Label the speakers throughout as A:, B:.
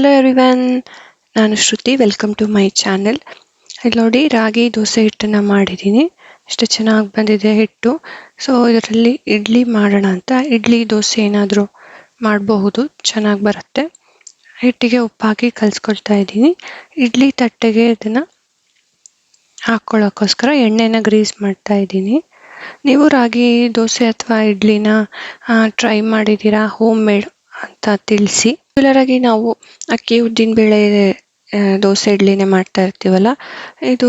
A: Hello everyone ನಾನು Shruti welcome to my channel ಇಲ್ಲಿ ನೋಡಿ, ರಾಗಿ ದೋಸೆ ಹಿಟ್ಟನ್ನು ಮಾಡಿದ್ದೀನಿ. ಎಷ್ಟು ಚೆನ್ನಾಗಿ ಬಂದಿದೆ ಹಿಟ್ಟು. ಸೊ ಇದರಲ್ಲಿ ಇಡ್ಲಿ ಮಾಡೋಣ ಅಂತ. ಇಡ್ಲಿ ದೋಸೆ ಏನಾದರೂ ಮಾಡಬಹುದು, ಚೆನ್ನಾಗಿ ಬರುತ್ತೆ. ಹಿಟ್ಟಿಗೆ ಉಪ್ಪಾಕಿ ಕಲಿಸ್ಕೊಳ್ತಾ ಇದ್ದೀನಿ. ಇಡ್ಲಿ ತಟ್ಟೆಗೆ ಇದನ್ನು ಹಾಕ್ಕೊಳ್ಳೋಕ್ಕೋಸ್ಕರ ಎಣ್ಣೆನ ಗ್ರೀಸ್ ಮಾಡ್ತಾ ಇದ್ದೀನಿ. ನೀವು ರಾಗಿ ದೋಸೆ ಅಥವಾ ಇಡ್ಲಿನ ಟ್ರೈ ಮಾಡಿದ್ದೀರಾ? ಹೋಮ್ ಮೇಡ್ ಅಂತ ತಿಳಿಸಿ. ರೆಗ್ಯುಲರ್ ಆಗಿ ನಾವು ಅಕ್ಕಿ, ಉದ್ದಿನ ಬೇಳೆ ದೋಸೆ, ಇಡ್ಲಿನೇ ಮಾಡ್ತಾ ಇರ್ತೀವಲ್ಲ, ಇದು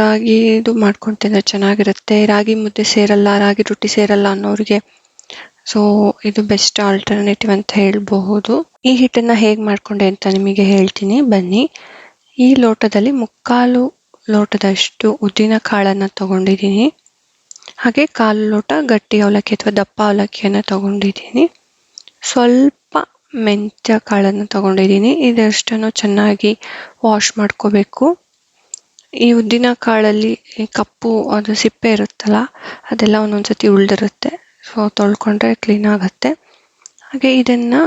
A: ರಾಗಿ ಇದು ಮಾಡ್ಕೊಂಡು ತಿಂದರೆ ಚೆನ್ನಾಗಿರುತ್ತೆ. ರಾಗಿ ಮುದ್ದೆ ಸೇರಲ್ಲ, ರಾಗಿ ರೊಟ್ಟಿ ಸೇರಲ್ಲ ಅನ್ನೋರಿಗೆ ಸೊ ಇದು ಬೆಸ್ಟ್ ಆಲ್ಟರ್ನೇಟಿವ್ ಅಂತ ಹೇಳಬಹುದು. ಈ ಹಿಟ್ಟನ್ನು ಹೇಗೆ ಮಾಡಿಕೊಂಡೆ ಅಂತ ನಿಮಗೆ ಹೇಳ್ತೀನಿ. ಬನ್ನಿ. ಈ ಲೋಟದಲ್ಲಿ ಮುಕ್ಕಾಲು ಲೋಟದಷ್ಟು ಉದ್ದಿನ ಕಾಳನ್ನು ತಗೊಂಡಿದ್ದೀನಿ. ಹಾಗೆ ಕಾಲು ಲೋಟ ಗಟ್ಟಿ ಅವಲಕ್ಕಿ ಅಥವಾ ದಪ್ಪ ಅವಲಕ್ಕಿಯನ್ನು ತಗೊಂಡಿದ್ದೀನಿ. ಸ್ವಲ್ಪ ಮೆಂತ್ಯ ಕಾಳನ್ನು ತಗೊಂಡಿದ್ದೀನಿ. ಇದಷ್ಟನ್ನು ಚೆನ್ನಾಗಿ ವಾಶ್ ಮಾಡ್ಕೋಬೇಕು. ಈ ಉದ್ದಿನ ಕಾಳಲ್ಲಿ ಕಪ್ಪು ಅದು ಸಿಪ್ಪೆ ಇರುತ್ತಲ್ಲ, ಅದೆಲ್ಲ ಒಂದೊಂದು ಸತಿ ಉಳ್ದಿರುತ್ತೆ. ಸೊ ತೊಳ್ಕೊಂಡ್ರೆ ಕ್ಲೀನ್ ಆಗುತ್ತೆ. ಹಾಗೆ ಇದನ್ನು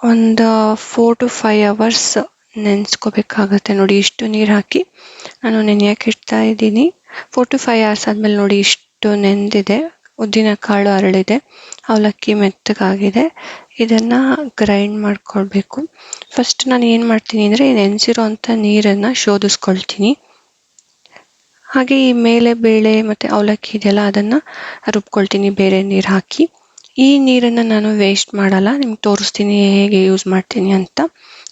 A: ಒಂದು ಫೋರ್ ಟು ಫೈವ್ ಅವರ್ಸ್ ನೆನೆಸ್ಕೋಬೇಕಾಗತ್ತೆ. ನೋಡಿ, ಇಷ್ಟು ನೀರು ಹಾಕಿ ನಾನು ನೆನೆಯೋಕೆ ಇಡ್ತಾ ಇದ್ದೀನಿ. ಫೋರ್ ಟು ಫೈವ್ ಅವರ್ಸ್ ಆದಮೇಲೆ ನೋಡಿ, ಇಷ್ಟು ನೆಂದಿದೆ. ಉದ್ದಿನ ಕಾಳು ಅರಳಿದೆ. ಅವಲಕ್ಕಿ ಮೆತ್ತಗಾಗಿದೆ. ಇದನ್ನು ಗ್ರೈಂಡ್ ಮಾಡ್ಕೊಳ್ಬೇಕು. ಫಸ್ಟ್ ನಾನು ಏನು ಮಾಡ್ತೀನಿ ಅಂದರೆ ನೆನೆಸಿರೋ ಅಂಥ ನೀರನ್ನು ಶೋಧಿಸ್ಕೊಳ್ತೀನಿ. ಹಾಗೆ ಈ ಮೇಲೆ ಬೇಳೆ ಮತ್ತು ಅವಲಕ್ಕಿ ಇದೆಯಲ್ಲ ಅದನ್ನು ರುಬ್ಕೊಳ್ತೀನಿ, ಬೇರೆ ನೀರು ಹಾಕಿ. ಈ ನೀರನ್ನು ನಾನು ವೇಸ್ಟ್ ಮಾಡಲ್ಲ, ನಿಮ್ಗೆ ತೋರಿಸ್ತೀನಿ ಹೇಗೆ ಯೂಸ್ ಮಾಡ್ತೀನಿ ಅಂತ.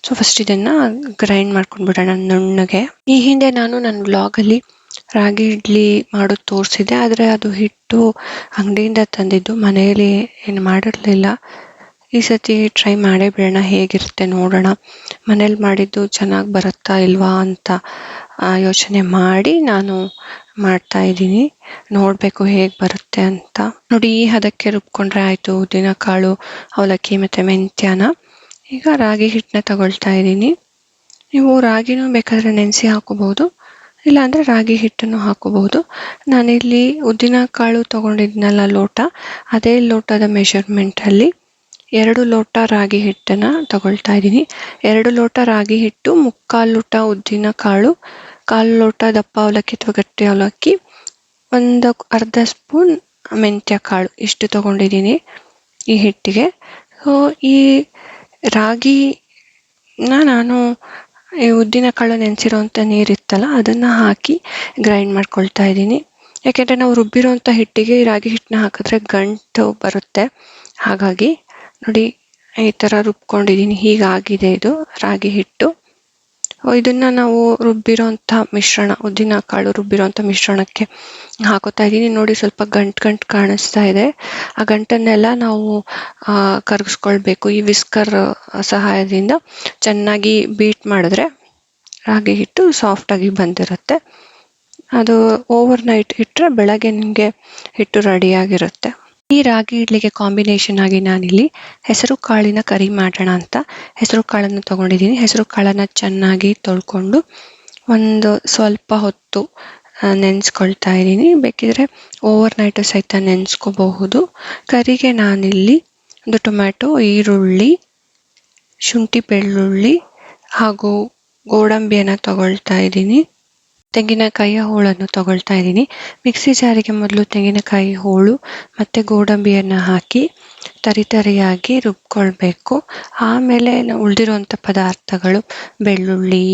A: ಸೊ ಫಸ್ಟ್ ಇದನ್ನು ಗ್ರೈಂಡ್ ಮಾಡ್ಕೊಂಡ್ಬಿಡೋಣ ನುಣ್ಣಗೆ. ಈ ಹಿಂದೆ ನಾನು ನನ್ನ ವ್ಲಾಗಲ್ಲಿ ರಾಗಿ ಇಡ್ಲಿ ಮಾಡೋದು ತೋರಿಸಿದೆ, ಆದರೆ ಅದು ಹಿಟ್ಟು ಅಂಗಡಿಯಿಂದ ತಂದಿದ್ದು. ಮನೆಯಲ್ಲಿ ಏನು ಮಾಡಿರಲಿಲ್ಲ. ಈ ಸತಿ ಟ್ರೈ ಮಾಡೇ ಬಿಡೋಣ ಹೇಗಿರುತ್ತೆ ನೋಡೋಣ. ಮನೇಲಿ ಮಾಡಿದ್ದು ಚೆನ್ನಾಗಿ ಬರುತ್ತಾ ಇಲ್ವಾ ಅಂತ ಯೋಚನೆ ಮಾಡಿ ನಾನು ಮಾಡ್ತಾ ಇದ್ದೀನಿ. ನೋಡಬೇಕು ಹೇಗೆ ಬರುತ್ತೆ ಅಂತ. ನೋಡಿ ಹದಕ್ಕೆ ರುಬ್ಕೊಂಡ್ರೆ ಆಯಿತು, ಉದ್ದಿನ ಕಾಳು, ಅವಲಕ್ಕಿ ಮತ್ತು ಮೆಂತ್ಯನ. ಈಗ ರಾಗಿ ಹಿಟ್ಟನ್ನ ತಗೊಳ್ತಾ ಇದ್ದೀನಿ. ನೀವು ರಾಗಿನೂ ಬೇಕಾದರೆ ನೆನೆಸಿ ಹಾಕೋಬಹುದು ಇಲ್ಲಾಂದರೆ ರಾಗಿ ಹಿಟ್ಟನ್ನು ಹಾಕೋಬಹುದು. ನಾನಿಲ್ಲಿ ಉದ್ದಿನ ಕಾಳು ತೊಗೊಂಡಿದ್ನಲ್ಲ ಲೋಟ, ಅದೇ ಲೋಟದ ಮೆಷರ್ಮೆಂಟಲ್ಲಿ ಎರಡು ಲೋಟ ರಾಗಿ ಹಿಟ್ಟನ್ನು ತಗೊಳ್ತಾ ಇದ್ದೀನಿ. ಎರಡು ಲೋಟ ರಾಗಿ ಹಿಟ್ಟು, ಮುಕ್ಕಾಲು ಲೋಟ ಉದ್ದಿನ ಕಾಳು, ಕಾಲು ಲೋಟ ದಪ್ಪ ಅವಲಕ್ಕಿ ಅಥವಾ ಗಟ್ಟಿ ಅವಲಕ್ಕಿ, ಒಂದು ಅರ್ಧ ಸ್ಪೂನ್ ಮೆಂತ್ಯ ಕಾಳು ಇಷ್ಟು ತೊಗೊಂಡಿದ್ದೀನಿ ಈ ಹಿಟ್ಟಿಗೆ. ಸೊ ಈ ರಾಗಿನ ನಾನು ಈ ಉದ್ದಿನ ಕಾಳು ನೆನೆಸಿರೋಂಥ ನೀರಿತ್ತಲ್ಲ, ಅದನ್ನು ಹಾಕಿ ಗ್ರೈಂಡ್ ಮಾಡ್ಕೊಳ್ತಾ ಇದ್ದೀನಿ. ಯಾಕೆಂದರೆ ನಾವು ರುಬ್ಬಿರೋಂಥ ಹಿಟ್ಟಿಗೆ ರಾಗಿ ಹಿಟ್ಟನ್ನ ಹಾಕಿದ್ರೆ ಗಂಟು ಬರುತ್ತೆ. ಹಾಗಾಗಿ ನೋಡಿ, ಈ ಥರ ರುಬ್ಕೊಂಡಿದ್ದೀನಿ. ಹೀಗಾಗಿದೆ ಇದು ರಾಗಿ ಹಿಟ್ಟು. ಇದನ್ನು ನಾವು ರುಬ್ಬಿರೋಂಥ ಮಿಶ್ರಣ, ಉದ್ದಿನ ಕಾಳು ರುಬ್ಬಿರೋಂಥ ಮಿಶ್ರಣಕ್ಕೆ ಹಾಕೋತಾ ಇದ್ದೀನಿ. ನೋಡಿ, ಸ್ವಲ್ಪ ಗಂಟು ಗಂಟು ಕಾಣಿಸ್ತಾ ಇದೆ. ಆ ಗಂಟನ್ನೆಲ್ಲ ನಾವು ಕರಗಿಸ್ಕೊಳ್ಬೇಕು. ಈ ವಿಸ್ಕರ್ ಸಹಾಯದಿಂದ ಚೆನ್ನಾಗಿ ಬೀಟ್ ಮಾಡಿದ್ರೆ ರಾಗಿ ಹಿಟ್ಟು ಸಾಫ್ಟಾಗಿ ಬಂದಿರುತ್ತೆ. ಅದು ಓವರ್ ನೈಟ್ ಇಟ್ಟರೆ ಬೆಳಗ್ಗೆ ನಿಮಗೆ ಹಿಟ್ಟು ರೆಡಿಯಾಗಿರುತ್ತೆ ಈ ರಾಗಿ ಇಡ್ಲಿಗೆ ಕಾಂಬಿನೇಷನ್ ಆಗಿ ನಾನಿಲ್ಲಿ ಹೆಸರು ಕಾಳಿನ ಕರಿ ಮಾಡೋಣ ಅಂತ. ಹೆಸರು ಕಾಳನ್ನು ತೊಗೊಂಡಿದ್ದೀನಿ. ಹೆಸರು ಕಾಳನ್ನು ಚೆನ್ನಾಗಿ ತೊಳ್ಕೊಂಡು ಒಂದು ಸ್ವಲ್ಪ ಹೊತ್ತು ನೆನೆಸ್ಕೊಳ್ತಾ ಇದ್ದೀನಿ. ಬೇಕಿದ್ರೆ ಓವರ್ ನೈಟು ಸಹಿತ ನೆನೆಸ್ಕೋಬಹುದು. ಕರಿಗೆ ನಾನಿಲ್ಲಿ ಒಂದು ಟೊಮ್ಯಾಟೊ, ಈರುಳ್ಳಿ, ಶುಂಠಿ ಬೆಳ್ಳುಳ್ಳಿ ಹಾಗೂ ಗೋಡಂಬಿಯನ್ನು ತಗೊಳ್ತಾ ಇದ್ದೀನಿ. ತೆಂಗಿನಕಾಯಿಯ ಹೋಳನ್ನು ತಗೊಳ್ತಾ ಇದ್ದೀನಿ. ಮಿಕ್ಸಿ ಜಾರಿಗೆ ಮೊದಲು ತೆಂಗಿನಕಾಯಿ ಹೋಳು ಮತ್ತು ಗೋಡಂಬಿಯನ್ನು ಹಾಕಿ ತರಿತರಿಯಾಗಿ ರುಬ್ಕೊಳ್ಬೇಕು. ಆಮೇಲೆ ಉಳಿದಿರುವಂಥ ಪದಾರ್ಥಗಳು ಬೆಳ್ಳುಳ್ಳಿ,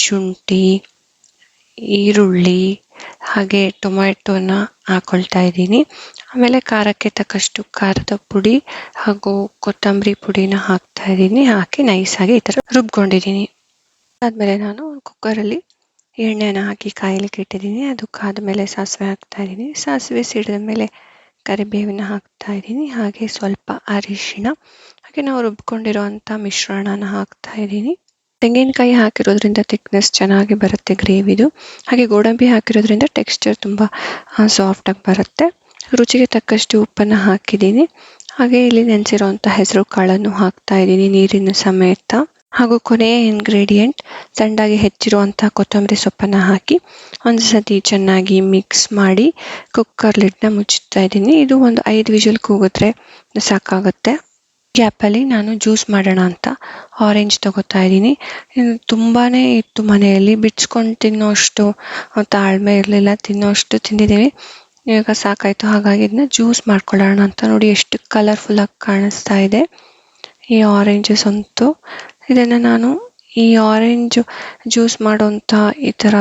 A: ಶುಂಠಿ, ಈರುಳ್ಳಿ ಹಾಗೆ ಟೊಮ್ಯಾಟೊನ ಹಾಕೊಳ್ತಾ ಇದ್ದೀನಿ. ಆಮೇಲೆ ಖಾರಕ್ಕೆ ತಕ್ಕಷ್ಟು ಖಾರದ ಪುಡಿ ಹಾಗೂ ಕೊತ್ತಂಬರಿ ಪುಡಿನ ಹಾಕ್ತಾ ಇದ್ದೀನಿ. ಹಾಕಿ ನೈಸಾಗಿ ಈ ಥರ ರುಬ್ಕೊಂಡಿದ್ದೀನಿ. ಆದಮೇಲೆ ನಾನು ಕುಕ್ಕರಲ್ಲಿ ಎಣ್ಣೆನ ಹಾಕಿ ಕಾಯಲಿಕ್ಕೆ ಇಟ್ಟಿದ್ದೀನಿ. ಅದು ಕಾದ ಮೇಲೆ ಸಾಸಿವೆ ಹಾಕ್ತಾ ಇದ್ದೀನಿ. ಸಾಸಿವೆ ಸಿಡಿದ ಮೇಲೆ ಕರಿಬೇವಿನ ಹಾಕ್ತಾ ಇದ್ದೀನಿ. ಹಾಗೆ ಸ್ವಲ್ಪ ಅರಿಶಿಣ. ಹಾಗೆ ನಾವು ರುಬ್ಕೊಂಡಿರುವಂಥ ಮಿಶ್ರಣನ ಹಾಕ್ತಾ ಇದ್ದೀನಿ. ತೆಂಗಿನಕಾಯಿ ಹಾಕಿರೋದ್ರಿಂದ ಥಿಕ್ನೆಸ್ ಚೆನ್ನಾಗಿ ಬರುತ್ತೆ ಗ್ರೇವಿದು ಹಾಗೆ ಗೋಡಂಬಿ ಹಾಕಿರೋದ್ರಿಂದ ಟೆಕ್ಸ್ಚರ್ ತುಂಬ ಸಾಫ್ಟಾಗಿ ಬರುತ್ತೆ. ರುಚಿಗೆ ತಕ್ಕಷ್ಟು ಉಪ್ಪನ್ನು ಹಾಕಿದ್ದೀನಿ. ಹಾಗೆ ಇಲ್ಲಿ ನೆನೆಸಿರುವಂಥ ಹೆಸರು ಕಾಳನ್ನು ಹಾಕ್ತಾ ಇದ್ದೀನಿ ನೀರಿನ ಸಮೇತ. ಹಾಗೂ ಕೊನೆಯ ಇಂಗ್ರೀಡಿಯೆಂಟ್ ಸಣ್ಣದಾಗಿ ಹೆಚ್ಚಿರುವಂಥ ಕೊತ್ತಂಬರಿ ಸೊಪ್ಪನ್ನು ಹಾಕಿ, ಒಂದು ಸತಿ ಚೆನ್ನಾಗಿ ಮಿಕ್ಸ್ ಮಾಡಿ ಕುಕ್ಕರ್ ಲಿಡ್ನ ಮುಚ್ಚುತ್ತಾ ಇದ್ದೀನಿ. ಇದು ಒಂದು ಐದು ವಿಷಲ್ ಕೂಗಿದ್ರೆ ಸಾಕಾಗುತ್ತೆ. ಗ್ಯಾಪಲ್ಲಿ ನಾನು ಜ್ಯೂಸ್ ಮಾಡೋಣ ಅಂತ ಆರೆಂಜ್ ತಗೋತಾ ಇದ್ದೀನಿ. ತುಂಬಾ ಇತ್ತು ಮನೆಯಲ್ಲಿ ಬಿಡ್ಸ್ಕೊಂಡು ತಿನ್ನೋಷ್ಟು ತಾಳ್ಮೆ ಇರಲಿಲ್ಲ, ತಿನ್ನೋಷ್ಟು ತಿಂದಿದ್ದೀವಿ. ಇವಾಗ ಸಾಕಾಯಿತು, ಹಾಗಾಗಿ ಇದನ್ನ ಜ್ಯೂಸ್ ಮಾಡ್ಕೊಳ್ಳೋಣ ಅಂತ ನೋಡಿ ಎಷ್ಟು ಕಲರ್ಫುಲ್ಲಾಗಿ ಕಾಣಿಸ್ತಾ ಇದೆ. ಈ ಆರೆಂಜಸ್ ಅಂತೂ ಇದನ್ನು ನಾನು ಈ ಆರೆಂಜ್ ಜ್ಯೂಸ್ ಮಾಡುವಂಥ ಈ ಥರ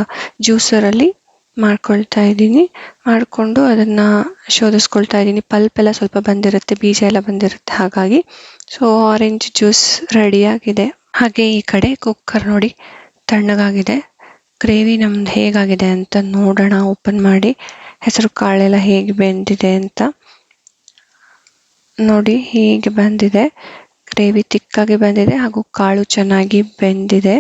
A: ಜ್ಯೂಸರಲ್ಲಿ ಮಾಡ್ಕೊಳ್ತಾ ಇದ್ದೀನಿ. ಮಾಡಿಕೊಂಡು ಅದನ್ನು ಶೋಧಿಸ್ಕೊಳ್ತಾ ಇದ್ದೀನಿ. ಪಲ್ಪ್ ಎಲ್ಲ ಸ್ವಲ್ಪ ಬಂದಿರುತ್ತೆ, ಬೀಜ ಎಲ್ಲ ಬಂದಿರುತ್ತೆ ಹಾಗಾಗಿ. ಸೊ ಆರೆಂಜ್ ಜ್ಯೂಸ್ ರೆಡಿಯಾಗಿದೆ ಹಾಗೆ ಈ ಕಡೆ ಕುಕ್ಕರ್ ನೋಡಿ ತಣ್ಣಗಾಗಿದೆ. ಗ್ರೇವಿ ನಮ್ದು ಹೇಗಾಗಿದೆ ಅಂತ ನೋಡೋಣ ಓಪನ್ ಮಾಡಿ. ಹೆಸರು ಕಾಳೆಲ್ಲ ಹೇಗೆ ಬೆಂದಿದೆ ಅಂತ ನೋಡಿ, ಹೀಗೆ ಬಂದಿದೆ. ಗ್ರೇವಿ ತಿಕ್ಕಾಗಿ ಬಂದಿದೆ ಹಾಗೂ ಕಾಳು ಚೆನ್ನಾಗಿ ಬೆಂದಿದೆ.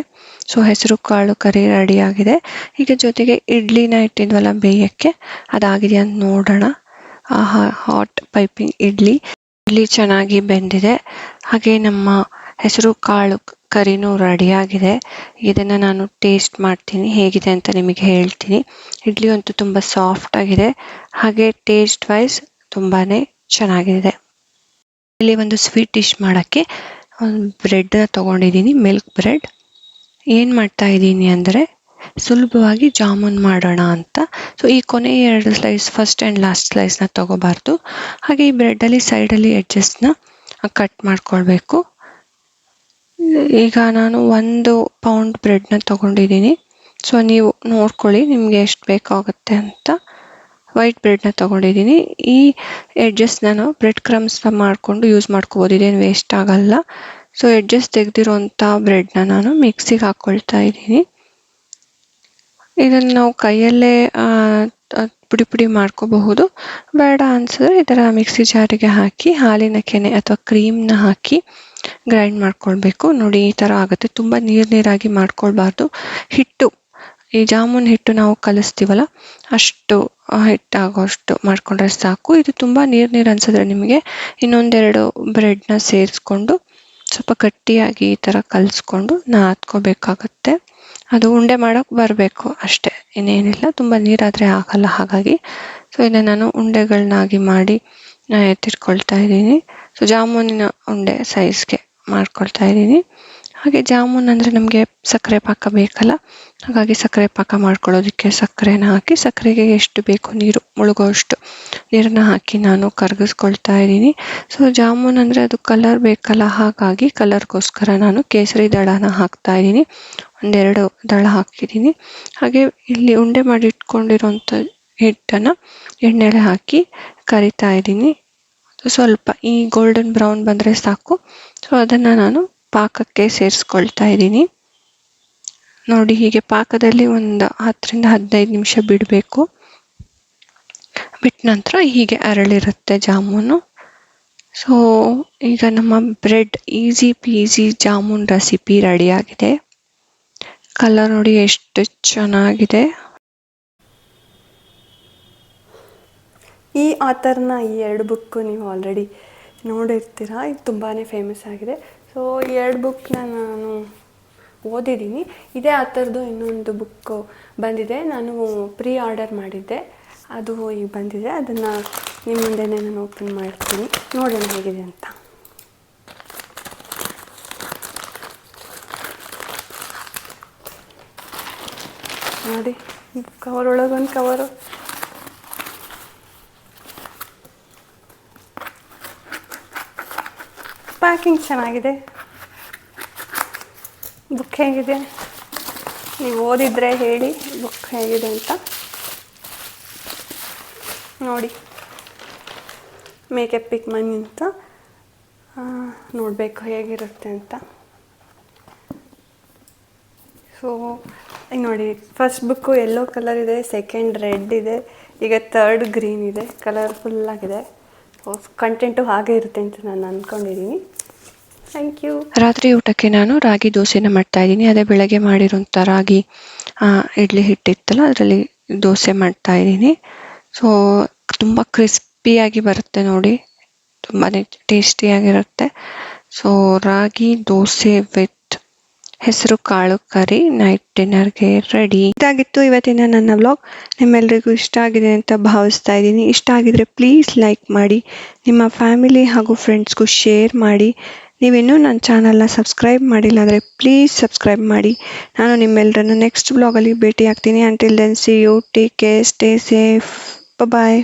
A: ಸೊ, ಹೆಸರು ಕಾಳು ಕರಿ ರೆಡಿ ಆಗಿದೆ ಈಗ ಜೊತೆಗೆ ಇಡ್ಲಿನ ಇಟ್ಟಿದ್ವಲ್ಲ ಬೇಯಕ್ಕೆ, ಅದಾಗಿದೆ ಅಂತ ನೋಡೋಣ. ಆಹಾ ಹಾಟ್ ಪೈಪಿಂಗ್ ಇಡ್ಲಿ. ಇಡ್ಲಿ ಚೆನ್ನಾಗಿ ಬೆಂದಿದೆ. ಹಾಗೆ ನಮ್ಮ ಹೆಸರು ಕಾಳು ಕರಿನೂ ರೆಡಿ ಆಗಿದೆ ಇದನ್ನ ನಾನು ಟೇಸ್ಟ್ ಮಾಡ್ತೀನಿ, ಹೇಗಿದೆ ಅಂತ ನಿಮಗೆ ಹೇಳ್ತೀನಿ. ಇಡ್ಲಿ ಅಂತೂ ತುಂಬ ಸಾಫ್ಟ್ ಆಗಿದೆ. ಹಾಗೆ ಟೇಸ್ಟ್ ವೈಸ್ ತುಂಬಾ ಚೆನ್ನಾಗಿದೆ. ಇಲ್ಲಿ ಒಂದು ಸ್ವೀಟ್ ಡಿಶ್ ಮಾಡೋಕ್ಕೆ, ಒಂದು ಬ್ರೆಡ್ನ ತೊಗೊಂಡಿದ್ದೀನಿ ಮಿಲ್ಕ್ ಬ್ರೆಡ್ ಏನು ಮಾಡ್ತಾ ಇದ್ದೀನಿ ಅಂದರೆ, ಸುಲಭವಾಗಿ ಜಾಮೂನ್ ಮಾಡೋಣ ಅಂತ. ಸೊ ಈ ಕೊನೆ ಎರಡು ಸ್ಲೈಸ್ ಫಸ್ಟ್ ಆ್ಯಂಡ್ ಲಾಸ್ಟ್ ಸ್ಲೈಸ್ನ ತೊಗೋಬಾರ್ದು. ಹಾಗೆ ಈ ಬ್ರೆಡ್ಡಲ್ಲಿ ಸೈಡಲ್ಲಿ ಎಡ್ಜಸ್ಟ್ನ ಕಟ್ ಮಾಡ್ಕೊಳ್ಬೇಕು. ಈಗ ನಾನು ಒಂದು ಪೌಂಡ್ ಬ್ರೆಡ್ನ ತೊಗೊಂಡಿದ್ದೀನಿ ಸೊ ನೀವು ನೋಡ್ಕೊಳ್ಳಿ ನಿಮಗೆ ಎಷ್ಟು ಬೇಕಾಗುತ್ತೆ ಅಂತ. ವೈಟ್ ಬ್ರೆಡ್ನ ತೊಗೊಂಡಿದ್ದೀನಿ. ಈ ಎಡ್ಜಸ್ ನಾನು ಬ್ರೆಡ್ ಕ್ರಮ್ಸ್ನ ಮಾಡಿಕೊಂಡು ಯೂಸ್ ಮಾಡ್ಕೋಬೋದು. ಇದೇನು ವೇಸ್ಟ್ ಆಗಲ್ಲ. ಸೊ ಎಡ್ಜಸ್ ತೆಗೆದಿರೋಂಥ ಬ್ರೆಡ್ನ ನಾನು ಮಿಕ್ಸಿಗೆ ಹಾಕ್ಕೊಳ್ತಾ ಇದ್ದೀನಿ. ಇದನ್ನು ನಾವು ಕೈಯಲ್ಲೇ ಪುಡಿ ಪುಡಿ ಮಾಡ್ಕೋಬಹುದು. ಬೇಡ ಅನ್ಸಿದ್ರೆ ಈ ಥರ ಮಿಕ್ಸಿ ಜಾರಿಗೆ ಹಾಕಿ, ಹಾಲಿನ ಕೆನೆ ಅಥವಾ ಕ್ರೀಮ್ನ ಹಾಕಿ ಗ್ರೈಂಡ್ ಮಾಡ್ಕೊಳ್ಬೇಕು. ನೋಡಿ ಈ ಥರ ಆಗುತ್ತೆ. ತುಂಬ ನೀರು ನೀರಾಗಿ ಮಾಡ್ಕೊಳ್ಬಾರ್ದು. ಹಿಟ್ಟು ಈ ಜಾಮೂನ್ ಹಿಟ್ಟು ನಾವು ಕಲಿಸ್ತೀವಲ್ಲ, ಅಷ್ಟು ಹಿಟ್ಟಾಗೋಷ್ಟು ಮಾಡಿಕೊಂಡ್ರೆ ಸಾಕು. ಇದು ತುಂಬ ನೀರು ನೀರು ಅನ್ಸಿದ್ರೆ ನಿಮಗೆ ಇನ್ನೊಂದೆರಡು ಬ್ರೆಡ್ನ ಸೇರಿಸ್ಕೊಂಡು ಸ್ವಲ್ಪ ಗಟ್ಟಿಯಾಗಿ ಈ ಥರ ಕಲಿಸ್ಕೊಂಡು ನಾದ್ಕೋಬೇಕಾಗತ್ತೆ. ಅದು ಉಂಡೆ ಮಾಡೋಕೆ ಬರಬೇಕು ಅಷ್ಟೇ, ಇನ್ನೇನಿಲ್ಲ. ತುಂಬ ನೀರಾದರೆ ಆಗಲ್ಲ ಹಾಗಾಗಿ. ಸೊ ಇದನ್ನು ನಾನು ಉಂಡೆಗಳನ್ನಾಗಿ ಮಾಡಿ ಎತ್ತಿಟ್ಕೊಳ್ತಾ ಇದ್ದೀನಿ. ಸೊ ಜಾಮೂನಿನ ಉಂಡೆ ಸೈಜ್ಗೆ ಮಾಡ್ಕೊಳ್ತಾ ಇದ್ದೀನಿ. ಹಾಗೆ ಜಾಮೂನ್ ಅಂದರೆ ನಮಗೆ ಸಕ್ಕರೆ ಪಾಕ ಬೇಕಲ್ಲ, ಹಾಗಾಗಿ ಸಕ್ಕರೆ ಪಾಕ ಮಾಡ್ಕೊಳ್ಳೋದಕ್ಕೆ ಸಕ್ಕರೆನ ಹಾಕಿ ಸಕ್ಕರೆಗೆ ಎಷ್ಟು ಬೇಕು ನೀರು, ಮುಳುಗೋಷ್ಟು ನೀರನ್ನ ಹಾಕಿ ನಾನು ಕರಗಿಸ್ಕೊಳ್ತಾ ಇದ್ದೀನಿ. ಸೊ ಜಾಮೂನ್ ಅಂದರೆ ಅದು ಕಲರ್ ಬೇಕಲ್ಲ, ಹಾಗಾಗಿ ಕಲರ್ಗೋಸ್ಕರ ನಾನು ಕೇಸರಿ ದಳನ ಹಾಕ್ತಾ ಇದ್ದೀನಿ. ಒಂದೆರಡು ದಳ ಹಾಕಿದ್ದೀನಿ. ಹಾಗೆ ಇಲ್ಲಿ ಉಂಡೆ ಮಾಡಿ ಇಟ್ಕೊಂಡಿರೋಂಥ ಹಿಟ್ಟನ್ನು ಎಣ್ಣೆಲೆ ಹಾಕಿ ಕರಿತಾ ಇದ್ದೀನಿ. ಸ್ವಲ್ಪ ಈ ಗೋಲ್ಡನ್ ಬ್ರೌನ್ ಬಂದರೆ ಸಾಕು. ಸೊ ಅದನ್ನು ನಾನು ಪಾಕಕ್ಕೆ ಸೇರಿಸ್ಕೊಳ್ತಾ ಇದ್ದೀನಿ. ನೋಡಿ, ಹೀಗೆ ಪಾಕದಲ್ಲಿ ಒಂದು ಹತ್ತರಿಂದ ಹದಿನೈದು ನಿಮಿಷ ಬಿಡಬೇಕು. ಬಿಟ್ಟ ನಂತರ ಹೀಗೆ ಅರಳಿರುತ್ತೆ ಜಾಮೂನು. ಸೊ ಈಗ ನಮ್ಮ bread easy peasy jamun recipe ರೆಡಿಯಾಗಿದೆ. ಕಲರ್ ನೋಡಿ ಎಷ್ಟು ಚೆನ್ನಾಗಿದೆ.
B: ಈ ಆಥರ್ನ ಈ ಎರಡು ಬುಕ್ಕು ನೀವು ಆಲ್ರೆಡಿ ನೋಡಿರ್ತೀರ. ಇದು ತುಂಬಾ ಫೇಮಸ್ ಆಗಿದೆ. ಸೊ ಎರಡು ಬುಕ್ನ ನಾನು ಓದಿದ್ದೀನಿ. ಇದೇ ಆ ಥರದ್ದು ಇನ್ನೊಂದು ಬುಕ್ಕು ಬಂದಿದೆ. ನಾನು ಪ್ರೀ ಆರ್ಡರ್ ಮಾಡಿದ್ದೆ. ಅದು ಈಗ ಬಂದಿದೆ. ಅದನ್ನು ನಿಮ್ಮ ಮುಂದೆನೇ ನಾನು ಓಪನ್ ಮಾಡ್ತೀನಿ. ನೋಡೋಣ ಹೇಗಿದೆ ಅಂತ. ನೋಡಿ ಕವರ್ ಒಳಗೊಂದು ಕವರು ಪ್ಯಾಕಿಂಗ್ ಚೆನ್ನಾಗಿದೆ. ಬುಕ್ ಹೇಗಿದೆ? ನೀವು ಓದಿದರೆ ಹೇಳಿ, ಬುಕ್ ಹೇಗಿದೆ ಅಂತ. ನೋಡಿ. ಮೇಕಪ್ ಪಿಕ್ ಮನಿ ಅಂತ. ನೋಡಬೇಕು ಹೇಗಿರುತ್ತೆ ಅಂತ. ಸೊ ಈಗ ನೋಡಿ ಫಸ್ಟ್ ಬುಕ್ಕು ಯೆಲ್ಲೋ ಕಲರ್ ಇದೆ ಸೆಕೆಂಡ್ ರೆಡ್ ಇದೆ, ಈಗ ತರ್ಡ್ ಗ್ರೀನ್ ಇದೆ ಕಲರ್ಫುಲ್ಲಾಗಿದೆ ಸೊ ಕಂಟೆಂಟು ಹಾಗೆ ಇರುತ್ತೆ ಅಂತ ನಾನು ಅಂದ್ಕೊಂಡಿದ್ದೀನಿ ಥ್ಯಾಂಕ್ ಯು
A: ರಾತ್ರಿ ಊಟಕ್ಕೆ ನಾನು ರಾಗಿ ದೋಸೆನ ಮಾಡ್ತಾ ಇದ್ದೀನಿ. ಅದೇ ಬೆಳಗ್ಗೆ ಮಾಡಿರೋಂಥ ರಾಗಿ ಇಡ್ಲಿ ಹಿಟ್ಟಿತ್ತಲ್ಲ, ಅದರಲ್ಲಿ ದೋಸೆ ಮಾಡ್ತಾ ಇದ್ದೀನಿ. ಸೊ ತುಂಬ ಕ್ರಿಸ್ಪಿಯಾಗಿ ಬರುತ್ತೆ ನೋಡಿ. ತುಂಬಾ ಟೇಸ್ಟಿಯಾಗಿರುತ್ತೆ ಸೊ ರಾಗಿ ದೋಸೆ ವಿತ್ ಹೆಸರು, ಕಾಳು, ಕರಿ ನೈಟ್ ಡಿನ್ನರ್ಗೆ ರೆಡಿ ಇದಾಗಿತ್ತು ಇವತ್ತಿನ ನನ್ನ ವ್ಲಾಗ್ ನಿಮ್ಮೆಲ್ಲರಿಗೂ ಇಷ್ಟ ಆಗಿದೆ ಅಂತ ಭಾವಿಸ್ತಾ ಇದ್ದೀನಿ. ಇಷ್ಟ ಆಗಿದ್ರೆ ಪ್ಲೀಸ್ ಲೈಕ್ ಮಾಡಿ, ನಿಮ್ಮ ಫ್ಯಾಮಿಲಿ ಹಾಗೂ ಫ್ರೆಂಡ್ಸ್ಗೂ ಶೇರ್ ಮಾಡಿ. ನೀವಿನ್ನೂ ನನ್ನ ಚಾನಲ್ನ ಸಬ್ಸ್ಕ್ರೈಬ್ ಮಾಡಿಲ್ಲ ಅಂದರೆ ಪ್ಲೀಸ್ ಸಬ್ಸ್ಕ್ರೈಬ್ ಮಾಡಿ. ನಾನು ನಿಮ್ಮೆಲ್ಲರನ್ನು ನೆಕ್ಸ್ಟ್ ಬ್ಲಾಗಲ್ಲಿ ಭೇಟಿ ಆಗ್ತೀನಿ until then see you take care stay safe bye